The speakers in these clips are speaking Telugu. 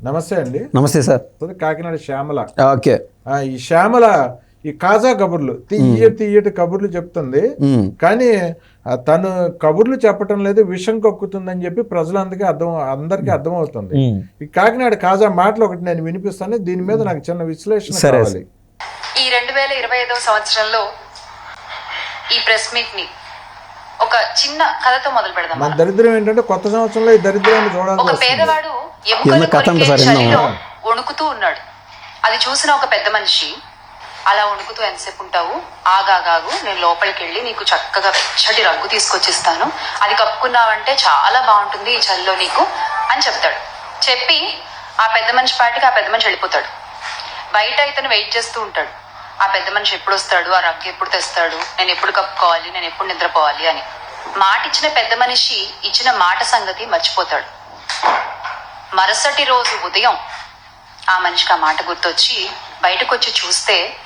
నమస్తే అండి. నమస్తే సార్. కాకినాడ శ్యామల. ఓకే. ఆ, ఈ శ్యామల ఈ కాజా కబుర్లు తీయ తీయటి కబుర్లు చెప్తుంది. కానీ తను కబుర్లు చెప్పటం లేదు విషం కక్కుతుందని చెప్పి ప్రజలందరికీ అర్థం అందరికీ అర్థమవుతుంది. ఈ కాకినాడ కాజా మాటలు ఒకటి నేను వినిపిస్తాను దీని మీద నాకు చిన్న విశ్లేషణ కావాలి. ఈ రెండు వేల ఇరవై ఐదవ సంవత్సరంలో ఈ ప్రెస్ మీట్ని ఒక చిన్న కథతో మొదలు పెడదాం మన దరిద్రం ఏంటంటే కొత్త సంవత్సరంలో ఈ దరిద్రాన్ని చూడాల్సి ఒక వస్తుంది. పేదవాడు ఎముకలు కొరికే చలిలో? వణుకుతూ ఉన్నాడు. అది చూసిన ఒక పెద్ద మనిషి అలా వణుకుతూ ఎంతసేపు ఉంటావు? ఆగాగాగు నేను లోపలికి వెళ్ళి నీకు చక్కగా వెచ్చటి రగ్గు తీసుకొచ్చిస్తాను. అది కప్పుకున్నావంటే చాలా బాగుంటుంది ఈ చలిలో నీకు అని చెప్తాడు. చెప్పి ఆ పెద్ద మనిషి పాటికి ఆ పెద్ద మనిషి వెళ్ళిపోతాడు. బయట ఇతను వెయిట్ చేస్తూ ఉంటాడు. ఆ పెద్ద మనిషి ఎప్పుడు వస్తాడు ఆ రగ్గు ఎప్పుడు తెస్తాడు? నేను ఎప్పుడు కప్పుకోవాలి? నేను ఎప్పుడు నిద్రపోవాలి? అని. మాట ఇచ్చిన పెద్ద మనిషి ఇచ్చిన మాట సంగతి మర్చిపోతాడు. మరుసటి రోజు ఉదయం ఆ మనిషికి ఆ మాట గుర్తొచ్చి బయటకు వచ్చి చూస్తే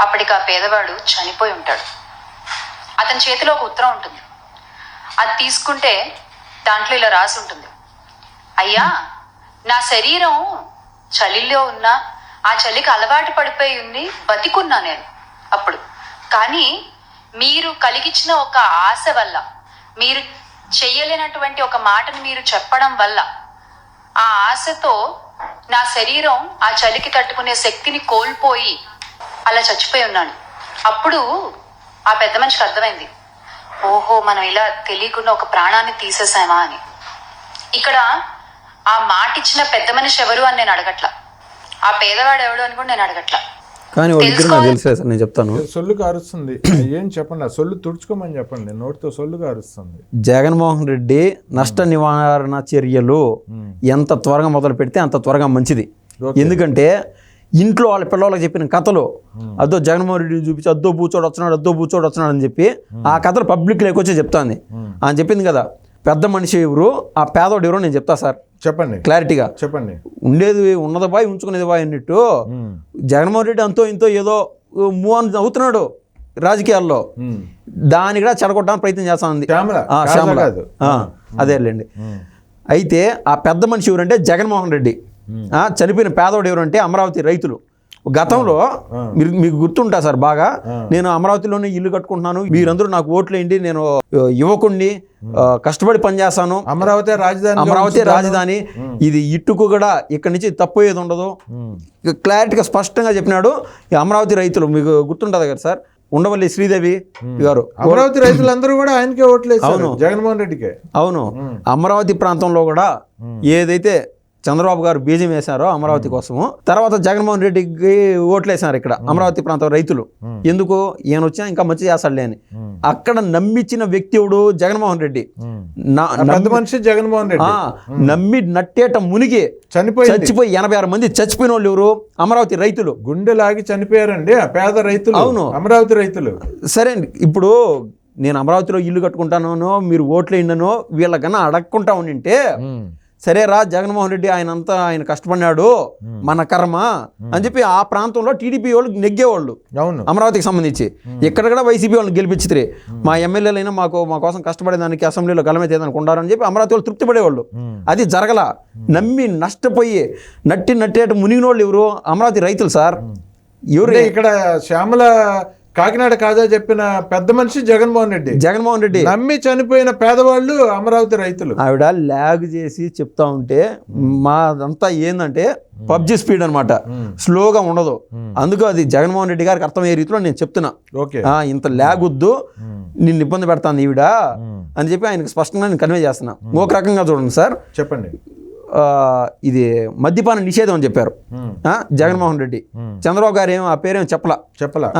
అప్పటికి ఆ పేదవాడు చనిపోయి ఉంటాడు. అతని చేతిలో ఒక ఉత్తరం ఉంటుంది. అది తీసుకుంటే దాంట్లో ఇలా రాసి ఉంటుంది. అయ్యా నా శరీరం చలిలో ఉన్నా ఆ చలికి అలవాటు పడిపోయి ఉంది బతికున్నా నేను అప్పుడు. కానీ మీరు కలిగించిన ఒక ఆశ వల్ల మీరు చెయ్యలేనటువంటి ఒక మాటను మీరు చెప్పడం వల్ల ఆ ఆశతో నా శరీరం ఆ చలికి తట్టుకునే శక్తిని కోల్పోయి అలా చచ్చిపోయి ఉన్నాను. అప్పుడు ఆ పెద్ద మనిషికి అర్థమైంది. ఓహో మనం ఇలా తెలియకుండా ఒక ప్రాణాన్ని తీసేసామా అని. ఇక్కడ ఆ మాట ఇచ్చిన పెద్ద మనిషి ఎవరు అని నేను అడగట్లా. ఆ పేదవాడు ఎవడు అని కూడా నేను అడగట్లా. కానీ వాళ్ళిద్దరు నాకు తెలుసు సార్ నేను చెప్తాను. సొల్లు కారుస్తుంది. ఏం చెప్పండి సొల్లు తుడుచుకోమని చెప్పండి. నోటితో సొల్లు కారుస్తుంది. జగన్మోహన్ రెడ్డి నష్ట నివారణ చర్యలు ఎంత త్వరగా మొదలు పెడితే అంత త్వరగా మంచిది. ఎందుకంటే ఇంట్లో వాళ్ళ పిల్లలకు చెప్పిన కథలు అద్దో జగన్మోహన్ రెడ్డిని చూపించి అద్దో బూచోడు వస్తున్నాడు అద్దో బూచోడు వస్తున్నాడు అని చెప్పి ఆ కథలు పబ్లిక్ లేకొచ్చే చెప్తాంది. అని చెప్పింది కదా పెద్ద మనిషి ఎవరు ఆ పేదోడు ఎవరు నేను చెప్తా సార్. చెప్పండి. క్లారిటీగా చెప్పండి. ఉండేది ఉన్నది బాయ్ ఉంచుకునేది బాయ్ అన్నట్టు. జగన్మోహన్ రెడ్డి అంతో ఇంతో ఏదో మూవ్ అవుతున్నాడు రాజకీయాల్లో. దాన్ని కూడా చెడగొట్టడానికి ప్రయత్నం చేస్తా ఉంది శ్యామల. అదేలేండి. అయితే ఆ పెద్ద మనిషి ఎవరంటే జగన్మోహన్ రెడ్డి. ఆ, చనిపోయిన పేదవాడు ఎవరంటే అమరావతి రైతులు. గతంలో మీరు మీకు గుర్తుంటా సార్ బాగా? నేను అమరావతిలోనే ఇల్లు కట్టుకుంటున్నాను. మీరందరూ నాకు ఓట్లు వేయండి నేను యువకుణ్ణి కష్టపడి పనిచేస్తాను. అమరావతి రాజధాని అమరావతి రాజధాని ఇది ఇట్టుకు కూడా ఇక్కడి నుంచి తప్పోయేది ఉండదు. ఇక క్లారిటీగా స్పష్టంగా చెప్పినాడు ఈ అమరావతి రైతులు. మీకు గుర్తుంటుంది కదా సార్? ఉండవల్లి శ్రీదేవి గారు. అమరావతి రైతులందరూ కూడా ఆయనకే ఓట్లు వేశారు జగన్మోహన్ రెడ్డికే. అవును. అమరావతి ప్రాంతంలో కూడా ఏదైతే చంద్రబాబు గారు బీజం వేశారో అమరావతి కోసము. తర్వాత జగన్మోహన్ రెడ్డికి ఓట్లు వేశారు ఇక్కడ అమరావతి ప్రాంతం రైతులు. ఎందుకు? ఈయన వచ్చినా ఇంకా మంచి చేస్తాడులే అని అక్కడ నమ్మించిన వ్యక్తివుడు జగన్మోహన్ రెడ్డి. మనిషి జగన్మోహన్ రెడ్డి. నమ్మి నట్టేట మునిగి చనిపోయింది. చచ్చిపోయి ఎనభై ఆరు మంది చచ్చిపోయిన వాళ్ళు ఎవరు? అమరావతి రైతులు. గుండె లాగి చనిపోయారండి. ఆ పేద రైతులు. అవును. అమరావతి రైతులు. సరే అండి ఇప్పుడు నేను అమరావతిలో ఇల్లు కట్టుకుంటానో మీరు ఓట్లు వేయండినో వీళ్ళకన్నా అడగకుండా ఉండింటే సరే రా జగన్మోహన్ రెడ్డి ఆయన అంతా ఆయన కష్టపడినాడు మన కర్మ అని చెప్పి ఆ ప్రాంతంలో టీడీపీ వాళ్ళు నెగ్గేవాళ్ళు అమరావతికి సంబంధించి. ఇక్కడ కూడా వైసీపీ వాళ్ళని గెలిపించితే మా ఎమ్మెల్యేలైనా మాకు మా కోసం కష్టపడేదానికి అసెంబ్లీలో గలమెత్తేదానికి ఉండారని చెప్పి అమరావతి వాళ్ళు తృప్తి పడేవాళ్ళు అది జరగల. నమ్మి నష్టపోయి నట్టి నట్టేట మునిగినోళ్ళు ఎవరు? అమరావతి రైతులు సార్. ఎవరు? ఇక్కడ శ్యామల కాకినాడ కాజా చెప్పిన పెద్ద మనిషి జగన్మోహన్ రెడ్డి. జగన్మోహన్ రెడ్డి. నమ్మి చనిపోయిన పేదవాళ్ళు అమరావతి రైతులు. ఆవిడ ల్యాగ్ చేసి చెప్తా ఉంటే మాదంతా ఏంటంటే పబ్జి స్పీడ్ అనమాట స్లోగా ఉండదు. అందుకు అది జగన్మోహన్ రెడ్డి గారికి అర్థమయ్యే రీతిలో నేను చెప్తున్నా. ఓకే. ఇంత ల్యాగ్ వద్దు. నిన్ను ఇబ్బంది పెడతాను ఈవిడ అని చెప్పి ఆయనకు స్పష్టంగా నేను కన్వే చేస్తున్నా. ఒక రకంగా చూడండి సార్. చెప్పండి. ఇది మద్యపాన నిషేధం అని చెప్పారు. ఆ, జగన్మోహన్ రెడ్డి. చంద్రబాబు గారు ఏమో ఆ పేరేమో చెప్పలా? చెప్పలా.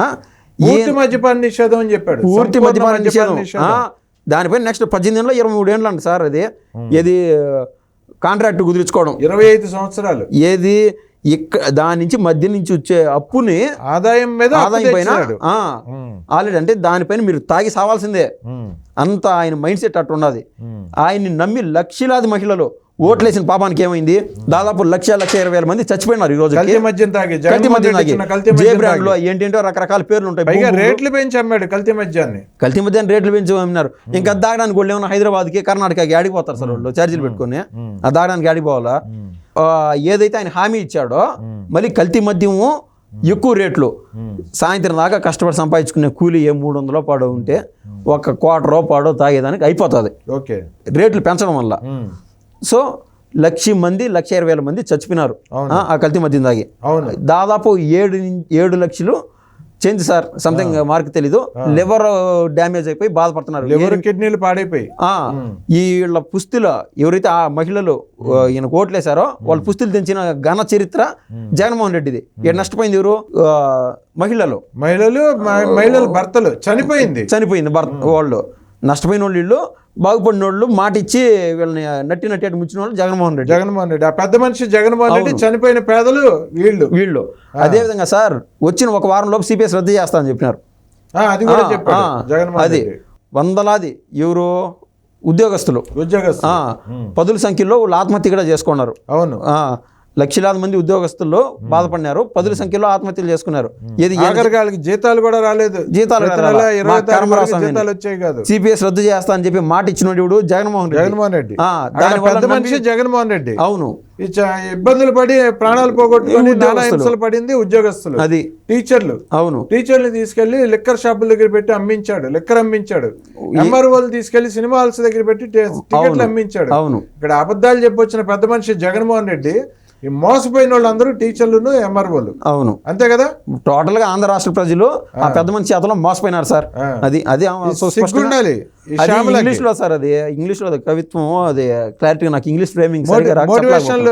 పూర్తి మద్యపాన నిషేధం అని చెప్పాడు. పూర్తి మద్యపాన నిషేధం. దానిపైన నెక్స్ట్ పద్దెనిమిది ఏళ్ళలో ఇరవై మూడు ఏళ్ళు అంట సార్ అది. ఏది కాంట్రాక్ట్ కుదుర్చుకోవడం. ఇరవై ఐదు సంవత్సరాలు. ఏది ఇక్కడ దాని నుంచి మధ్య నుంచి వచ్చే అప్పుని ఆదాయం మీద ఆదాయం పైన ఆల్రెడీ అంటే దానిపైన మీరు తాగి సావాల్సిందే. అంత ఆయన మైండ్ సెట్ అట్టు ఉన్నది. ఆయన్ని నమ్మి లక్షలాది మహిళలు ఓట్లేసిన పాపానికి ఏమైంది? దాదాపు లక్ష లక్ష ఇరవై వేల మంది చచ్చిపోయినారు ఈ రోజు కల్తీ మద్యం తాగి మద్యం తాగి. జే. ఏంటంటో రకరకాల పేర్లు ఉంటాయి. పైగా. రేట్లు పెంచి అమ్మాడు కల్తీ మద్యాన్ని. కల్తీ మధ్యాహ్నం రేట్లు పెంచి అమ్మినారు. ఇంకా దాగడానికి వాళ్ళు ఏమన్నా హైదరాబాద్కి కర్ణాటకకి ఆడిపోతారు సార్ వాళ్ళు ఛార్జీలు పెట్టుకొని. ఆ దాగడానికి ఆడిపోవాలా? ఏదైతే ఆయన హామీ ఇచ్చాడో మళ్ళీ కల్తీ మద్యము ఎక్కువ రేట్లు. సాయంత్రం దాకా కష్టపడి సంపాదించుకునే కూలి ఏ మూడు వందలో పాడో ఉంటే ఒక క్వార్టరో పాడో తాగేదానికి అయిపోతుంది. ఓకే. రేట్లు పెంచడం వల్ల. సో లక్ష మంది లక్ష ఇరవై వేల మంది చచ్చిపోయినారు. ఆ, కల్తీ మద్యం అవును. దాదాపు ఏడు ఏడు లక్షలు చేంజ్ సార్ సంథింగ్ మార్క్ తెలీదు. లివర్ డ్యామేజ్ అయిపోయి బాధపడుతున్నారు. లివర్ కిడ్నీలు పాడైపోయి. ఆ, వీళ్ళ పుస్తుల ఎవరైతే ఆ మహిళలు ఈయన ఓట్లేశారో వాళ్ళ పుస్తులు తెంచిన ఘన చరిత్ర జగన్మోహన్ రెడ్డిది. ఇక్కడ నష్టపోయింది ఎవరు? మహిళలు. మహిళలు మహిళల భర్తలు చనిపోయింది. చనిపోయింది భర్త వాళ్ళు. నష్టపోయిన వాళ్ళు వీళ్ళు. బాగుపడిన వాళ్ళు మాట ఇచ్చి వీళ్ళని నట్టి నట్టి ముంచిన వాళ్ళు జగన్మోహన్ రెడ్డి. జగన్మోహన్ రెడ్డి. ఆ పెద్ద మనిషి జగన్మోహన్ రెడ్డి చనిపోయిన పేదలు వీళ్ళు. వీళ్ళు. అదేవిధంగా సార్ వచ్చిన ఒక వారం లోపు సిపిఎస్ రద్దు చేస్తామని చెప్పినారు. అది కూడా ఆ, జగన్మోహన్ అది వందలాది ఎవరు ఉద్యోగస్తులు. ఉద్యోగస్తు ఆ, పదుల సంఖ్యలో వాళ్ళు ఆత్మహత్య కూడా చేసుకున్నారు. అవును. లక్షలాది మంది ఉద్యోగస్తుల్లో బాధపడినారు. పదుల సంఖ్యలో ఆత్మహత్యలు చేసుకున్నారు. ఏది జీతాలు కూడా రాలేదు. జీతాలు కాదు. సిపిఎస్ రద్దు చేస్తా అని చెప్పి మాట ఇచ్చినోడు జగన్మోహన్ రెడ్డి. జగన్మోహన్ రెడ్డి. నమ్మి- మనిషి జగన్మోహన్ రెడ్డి. అవును. ఇబ్బందులు పడి ప్రాణాలు పోగొట్టుకొని నానా ఉద్యోగస్తులు. హింసలు పడింది ఉద్యోగస్తులు. అది. టీచర్లు. అవును. టీచర్లు తీసుకెళ్ళి లిక్కర్ షాపుల దగ్గర పెట్టి అమ్మించాడు. లిక్కర్ అమ్మించాడు. ఎంఆర్ఓలు తీసుకెళ్ళి సినిమా హాల్స్ దగ్గర పెట్టి టికెట్లు అమ్మించాడు. అవును. ఇక్కడ అబద్ధాలు చెప్పొచ్చిన పెద్ద మనిషి జగన్మోహన్ రెడ్డి ఈ మోసపోయిన వాళ్ళందరూ టీచర్లను ఎంఆర్ఓలు. అవును. అంతే కదా? టోటల్గా ఆంధ్ర రాష్ట్ర ప్రజలు ఆ పెద్ద మనిషి చేతలో మోసపోయినారు సార్. అది అది శ్యామలకి. ఇంగ్లీష్లో సార్ అది ఇంగ్లీష్లో కవిత్వం అది క్లారిటీ నాకు ఇంగ్లీష్ ఫ్రేమింగ్ మోటివేషనల్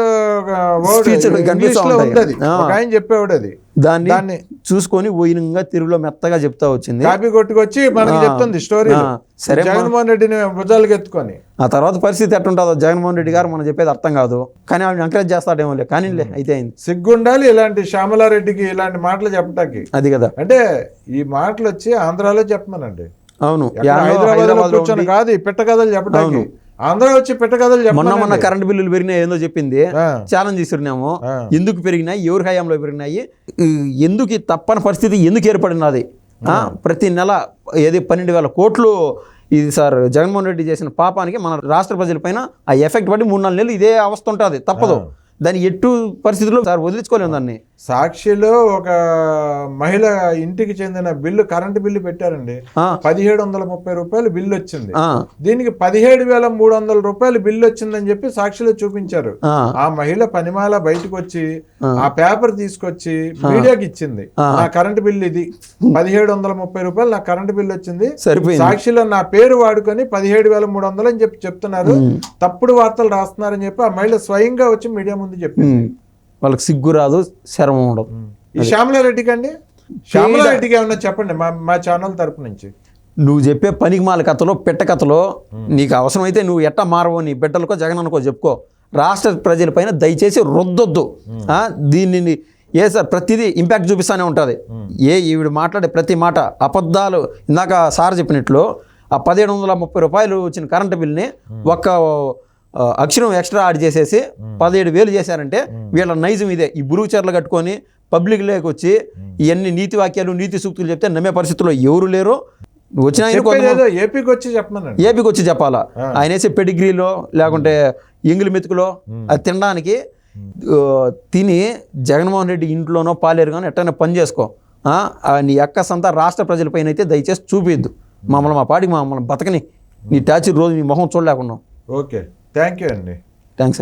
ఆయన చెప్పేవాడు అది. దాన్ని దాన్ని చూసుకొని ఊయినంగా తిరుగులో మెత్తగా చెప్తా వచ్చింది. కాపీ కొట్టుకొచ్చి మనకి. చెప్తుంది స్టోరీ. సరే. జగన్మోహన్ రెడ్డిని భుజాలకు ఎత్తుకొని. ఆ తర్వాత పరిస్థితి ఎట్టుంటుందో జగన్మోహన్ రెడ్డి గారు మనం చెప్పేది అర్థం కాదు. కానీ ఆవిడ ఎంకరేజ్ చేస్తాడేమో లే కానీ అయితే అయింది. సిగ్గుండాలి ఇలాంటి శ్యామలారెడ్డికి ఇలాంటి మాటలు చెప్పటానికి. అది కదా. అంటే ఈ మాటలు వచ్చి ఆంధ్రాలో చెప్పమనండి. అవును. హైదరాబాద్లో కూర్చొని కాదు ఈ పిట్ట కథలు చెప్పడానికి ఆంధ్ర వచ్చి పిట్ట కథలు మొన్న మొన్న కరెంట్ బిల్లులు పెరిగినాయి ఏందో చెప్పింది. ఛాలెంజ్ ఆ. ఎందుకు పెరిగినాయి? ఎవరి హయాంలో పెరిగినాయి? ఎందుకు తప్పని పరిస్థితి ఎందుకు ఏర్పడినది? ప్రతి నెల ఏది పన్నెండు వేల కోట్లు ఇది సార్ జగన్మోహన్ రెడ్డి చేసిన పాపానికి మన రాష్ట్ర ప్రజలపైన ఆ ఎఫెక్ట్ పడి మూడు నాలుగు నెలలు ఇదే అవస్థ ఉంటుంది. తప్పదు. దాన్ని ఎట్టు పరిస్థితుల్లో సార్ వదిలించుకోలేము దాన్ని? సాక్షిలో ఒక మహిళ ఇంటికి చెందిన బిల్లు కరెంటు బిల్లు పెట్టారండి. పదిహేడు వందల ముప్పై రూపాయలు బిల్లు వచ్చింది దీనికి పదిహేడు వేల మూడు వందల రూపాయలు బిల్లు వచ్చిందని చెప్పి సాక్షిలో చూపించారు. ఆ, మహిళ పనిమాల బయటకు వచ్చి ఆ పేపర్ తీసుకొచ్చి మీడియాకి ఇచ్చింది. నా కరెంటు బిల్లు ఇది. పదిహేడు వందల ముప్పై రూపాయలు నా కరెంటు బిల్లు వచ్చింది. సాక్షిలో నా పేరు వాడుకొని పదిహేడు వేల మూడు వందలు అని చెప్పి చెప్తున్నారు. తప్పుడు వార్తలు రాస్తున్నారని చెప్పి ఆ మహిళ స్వయంగా వచ్చి మీడియా ముందు చెప్పింది. వాళ్ళకి సిగ్గు రాదు శరమం ఉండదు. ఈ శ్యామలారెడ్డికి అండి శ్యామలారెడ్డికి ఏమన్నా చెప్పండి మా మా ఛానల్ తరపు నుంచి. నువ్వు చెప్పే పనికిమాల కథలో పెట్ట కథలో నీకు అవసరమైతే నువ్వు ఎట్ట మారవో నీ బిడ్డలకో జగన్ అనుకో చెప్పుకో. రాష్ట్ర ప్రజలపైన దయచేసి రుద్దొద్దు. ఆ, దీనిని ఏ సార్ ప్రతిదీ ఇంపాక్ట్ చూపిస్తూనే ఉంటుంది. ఏ ఈవిడ మాట్లాడే ప్రతి మాట అబద్ధాలు ఇందాక సార్ చెప్పినట్లు ఆ పదిహేడు వందల ముప్పై రూపాయలు వచ్చిన కరెంటు బిల్ని ఒక్క అక్షరం ఎక్స్ట్రా యాడ్ చేసేసి పదిహేడు వేలు చేశారంటే వీళ్ళ నైజం ఇదే. ఈ బురుగు చీరలు కట్టుకొని పబ్లిక్ లేక వచ్చి ఇవన్నీ నీతి వాక్యాలు నీతి సూక్తులు చెప్తే నమ్మే పరిస్థితుల్లో ఎవరు లేరు. వచ్చిన ఏపీకి వచ్చి ఏపీకి వచ్చి చెప్పాలా? ఆయన వేసే పెడిగ్రీలో లేకుంటే ఎంగిలి మెతుకులో అది తినడానికి తిని జగన్మోహన్ రెడ్డి ఇంట్లోనో పాలేరు కానీ ఎట్టైనా పని చేసుకో. నీ అక్క సంతా రాష్ట్ర ప్రజలపైన అయితే దయచేసి చూపిద్దు. మమ్మల్ని మా పాటికి మమ్మల్ని బతకని. నీ టార్చర్ రోజు నీ మొహం చూడలేకున్నాం ఓకే. థ్యాంక్ యూ అండి థ్యాంక్స్ అండి